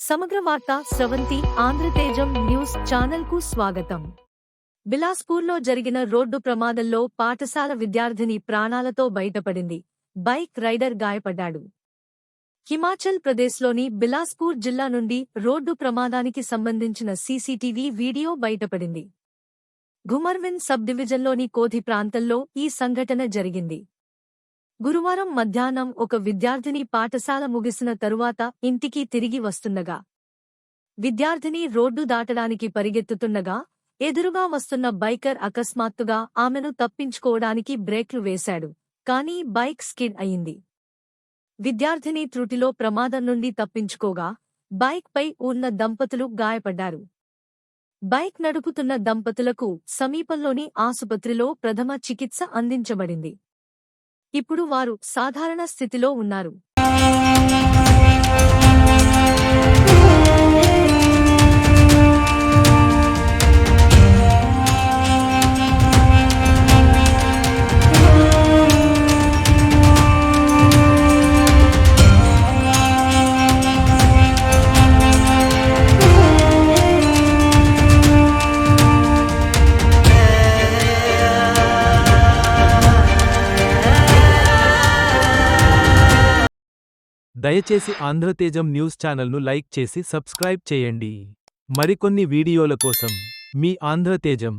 సమగ్ర వార్త స్రవంతి ఆంధ్రతేజం న్యూస్ ఛానల్కు స్వాగతం. బిలాస్పూర్లో జరిగిన రోడ్డు ప్రమాదంలో పాఠశాల విద్యార్థిని ప్రాణాలతో బయటపడింది. Bike rider గాయపడ్డాడు. హిమాచల్ ప్రదేశ్లోని బిలాస్పూర్ జిల్లా నుండి రోడ్డు ప్రమాదానికి సంబంధించిన సీసీటీవీ వీడియో బయటపడింది. ఘుమర్విన్ సబ్ డివిజన్లోని కోధి ప్రాంతంలో ఈ సంఘటన జరిగింది. గురువారం మధ్యాహ్నం ఒక విద్యార్థిని పాఠశాల ముగిసిన తరువాత ఇంటికి తిరిగి వస్తుండగా విద్యార్థిని రోడ్డు దాటడానికి పరిగెత్తుతుండగా ఎదురుగా వస్తున్న బైకర్ అకస్మాత్తుగా ఆమెను తప్పించుకోవడానికి బ్రేక్లు వేశాడు కానీ బైక్ స్కిడ్ అయింది. విద్యార్థిని త్రుటిలో ప్రమాదం నుండి తప్పించుకోగా బైక్ పై ఉన్న దంపతులు గాయపడ్డారు. బైక్ నడుపుతున్న దంపతులకు సమీపంలోని ఆసుపత్రిలో ప్రథమ చికిత్స అందించబడింది. ఇప్పుడు వారు సాధారణ స్థితిలో ఉన్నారు. దయచేసి ఆంధ్రతేజం న్యూస్ ఛానల్ను లైక్ చేసి సబ్స్క్రైబ్ చేయండి. మరికొన్ని వీడియోల కోసం మీ ఆంధ్రతేజం.